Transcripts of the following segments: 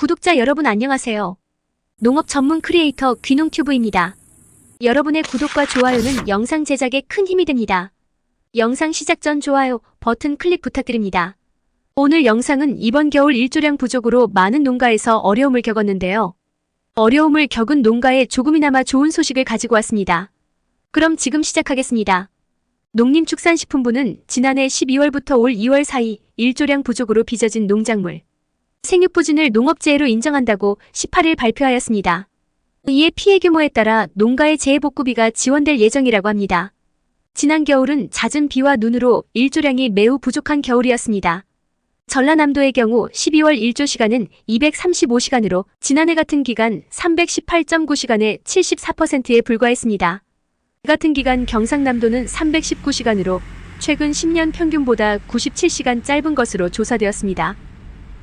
구독자 여러분 안녕하세요. 농업 전문 크리에이터 귀농튜브입니다. 여러분의 구독과 좋아요는 영상 제작에 큰 힘이 됩니다. 영상 시작 전 좋아요 버튼 클릭 부탁드립니다. 오늘 영상은 이번 겨울 일조량 부족으로 많은 농가에서 어려움을 겪었는데요. 어려움을 겪은 농가에 조금이나마 좋은 소식을 가지고 왔습니다. 그럼 지금 시작하겠습니다. 농림축산식품부는 지난해 12월부터 올 2월 사이 일조량 부족으로 빚어진 농작물, 생육부진을 농업재해로 인정한다고 18일 발표하였습니다. 이에 피해 규모에 따라 농가의 재해복구비가 지원될 예정이라고 합니다. 지난 겨울은 잦은 비와 눈으로 일조량이 매우 부족한 겨울이었습니다. 전라남도의 경우 12월 일조 시간은 235시간으로 지난해 같은 기간 318.9시간의 74%에 불과했습니다. 같은 기간 경상남도는 319시간으로 최근 10년 평균보다 97시간 짧은 것으로 조사되었습니다.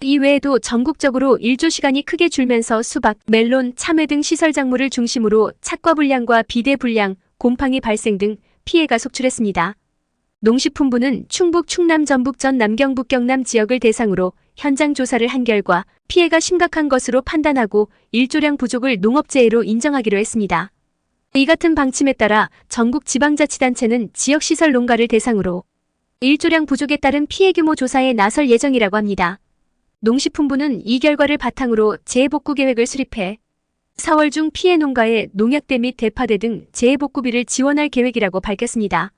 이 외에도 전국적으로 일조 시간이 크게 줄면서 수박, 멜론, 참외 등 시설 작물을 중심으로 착과 불량과 비대 불량, 곰팡이 발생 등 피해가 속출했습니다. 농식품부는 충북, 충남, 전북, 전 남경 북, 경남 지역을 대상으로 현장 조사를 한 결과 피해가 심각한 것으로 판단하고 일조량 부족을 농업재해로 인정하기로 했습니다. 이 같은 방침에 따라 전국 지방자치단체는 지역시설 농가를 대상으로 일조량 부족에 따른 피해 규모 조사에 나설 예정이라고 합니다. 농식품부는 이 결과를 바탕으로 재해복구 계획을 수립해 4월 중 피해 농가에 농약대 및 대파대 등 재해복구비를 지원할 계획이라고 밝혔습니다.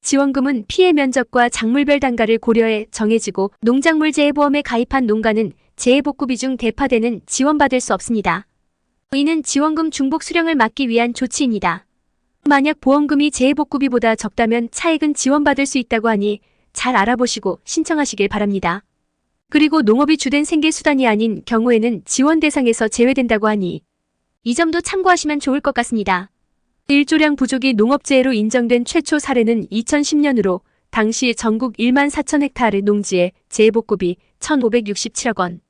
지원금은 피해 면적과 작물별 단가를 고려해 정해지고 농작물 재해보험에 가입한 농가는 재해복구비 중 대파대는 지원받을 수 없습니다. 이는 지원금 중복 수령을 막기 위한 조치입니다. 만약 보험금이 재해복구비보다 적다면 차액은 지원받을 수 있다고 하니 잘 알아보시고 신청하시길 바랍니다. 그리고 농업이 주된 생계 수단이 아닌 경우에는 지원 대상에서 제외된다고 하니 이 점도 참고하시면 좋을 것 같습니다. 일조량 부족이 농업재해로 인정된 최초 사례는 2010년으로 당시 전국 1만 4천 헥타르 농지에 재해복구비 1,567억 원,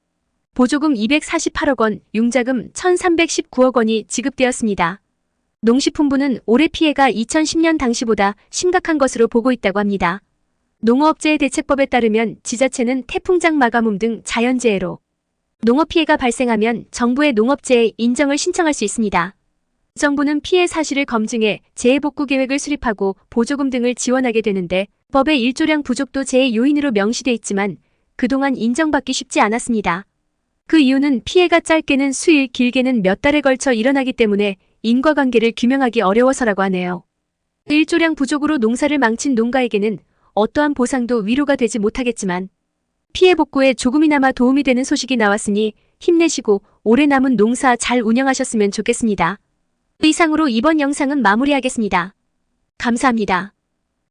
보조금 248억 원, 융자금 1,319억 원이 지급되었습니다. 농식품부는 올해 피해가 2010년 당시보다 심각한 것으로 보고 있다고 합니다. 농어업재해 대책법에 따르면 지자체는 태풍장 마감음 등 자연재해로 농업 피해가 발생하면 정부의 농업재해 인정을 신청할 수 있습니다. 정부는 피해 사실을 검증해 재해복구 계획을 수립하고 보조금 등을 지원하게 되는데 법의 일조량 부족도 재해 요인으로 명시돼 있지만 그동안 인정받기 쉽지 않았습니다. 그 이유는 피해가 짧게는 수일, 길게는 몇 달에 걸쳐 일어나기 때문에 인과관계를 규명하기 어려워서라고 하네요. 일조량 부족으로 농사를 망친 농가에게는 어떠한 보상도 위로가 되지 못하겠지만 피해 복구에 조금이나마 도움이 되는 소식이 나왔으니 힘내시고 올해 남은 농사 잘 운영하셨으면 좋겠습니다. 이상으로 이번 영상은 마무리하겠습니다. 감사합니다.